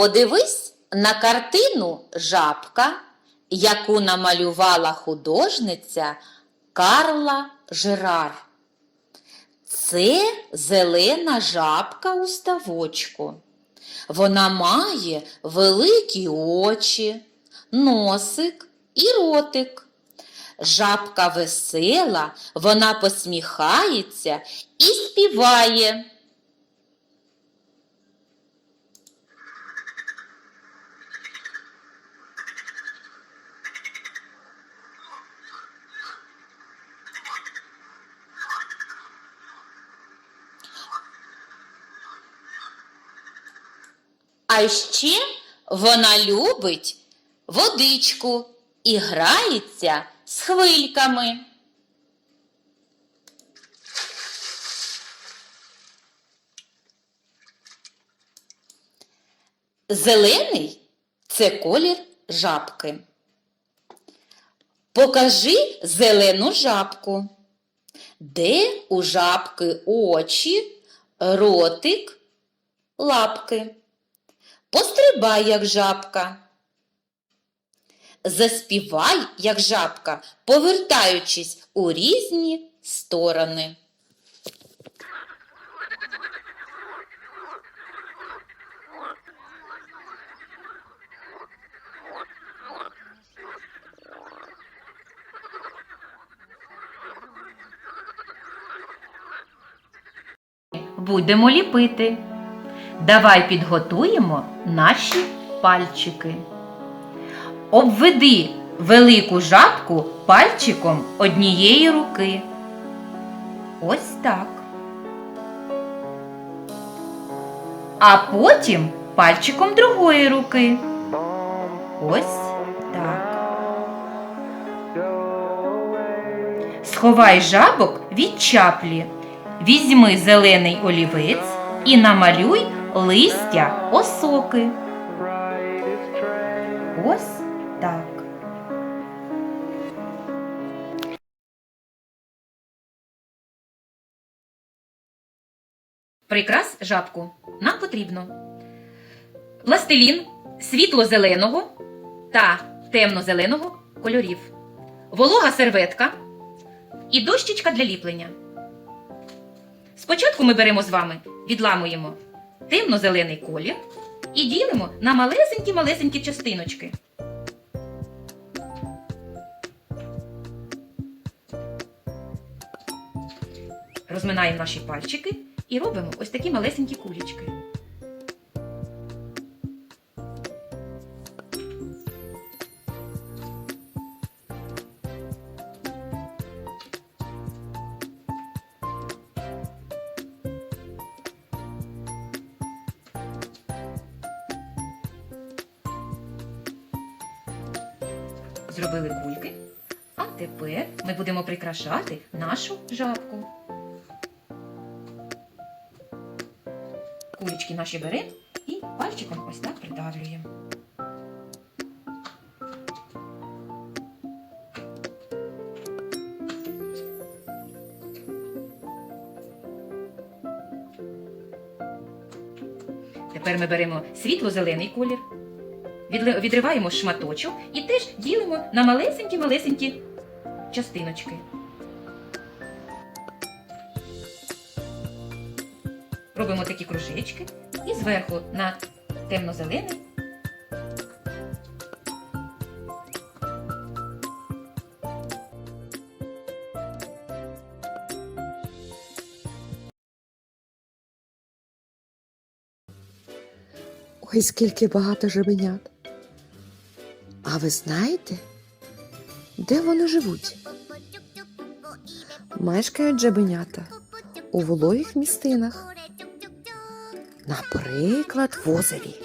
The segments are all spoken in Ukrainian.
Подивись на картину Жабка, яку намалювала художниця Карла Жерар. Це зелена жабка у ставочку. Вона має великі очі, носик і ротик. Жабка весела, вона посміхається і співає. А ще вона любить водичку і грається з хвильками. Зелений це колір жабки. Покажи зелену жабку. Де у жабки очі, ротик, лапки? Пострибай, як жабка. Заспівай, як жабка, повертаючись у різні сторони. Будемо ліпити. Давай підготуємо наші пальчики. Обведи велику жабку пальчиком однієї руки. Ось так. А потім пальчиком другої руки. Ось так. Сховай жабок від чаплі. Візьми зелений олівець і намалюй листя осоки. Ось так. Прикрас жабку нам потрібно пластилін світло-зеленого та темно-зеленого кольорів, волога серветка і дощечка для ліплення. Спочатку ми беремо з вами, відламуємо темно-зелений колір і ділимо на малесенькі-малесенькі частиночки. Розминаємо наші пальчики і робимо ось такі малесенькі кулечки. Зробили кульки. А тепер ми будемо прикрашати нашу жабку. Кулечки наші беремо і пальчиком ось так придавлюємо. Тепер ми беремо світло-зелений колір, відриваємо шматочок і теж ділимо на малесенькі-малесенькі частиночки. Робимо такі кружечки і зверху на темно-зелений Ой, скільки багато жабенят. А ви знаєте, де вони живуть? Мешкають жабенята у вологих містинах, наприклад, в озері.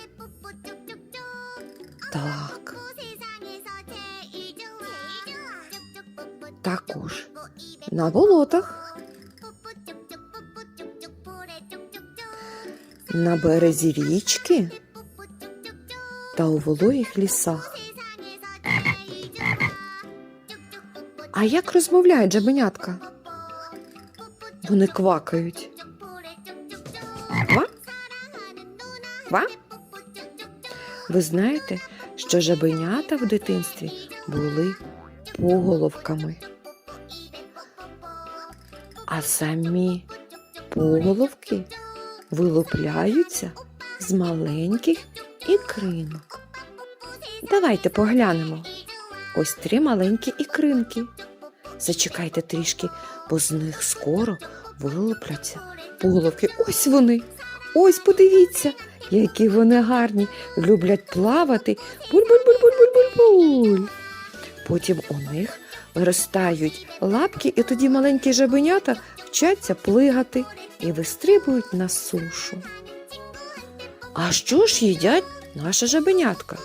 Так, також на болотах, на березі річки та у вологих лісах. А як розмовляють жабенятка? Вони квакають. Ква? Ква? Ви знаєте, що жабенята в дитинстві були поголовками. А самі поголовки вилупляються з маленьких ікринок. Давайте поглянемо. Ось три маленькі ікринки. Зачекайте трішки, бо з них скоро вилупляться поголовки. Ось вони. Ось подивіться, які вони гарні, люблять плавати. Буль-буль-буль-буль-буль-буль. Потім у них виростають лапки, і тоді маленькі жабенята вчаться плигати і вистрибують на сушу. А що ж їдять наша жабенятка?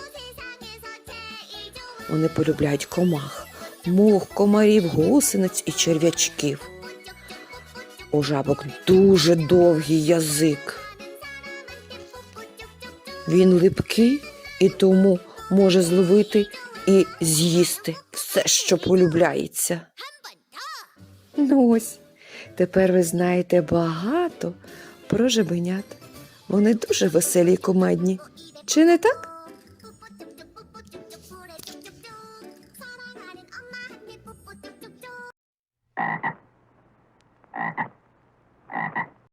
Вони полюбляють комах, мух, комарів, гусениць і черв'ячків. У жабок дуже довгий язик. Він липкий і тому може зловити і з'їсти все, що полюбляється. Ну ось, тепер ви знаєте багато про жабенят. Вони дуже веселі й комедні. Чи не так? Uh-huh. Uh-huh.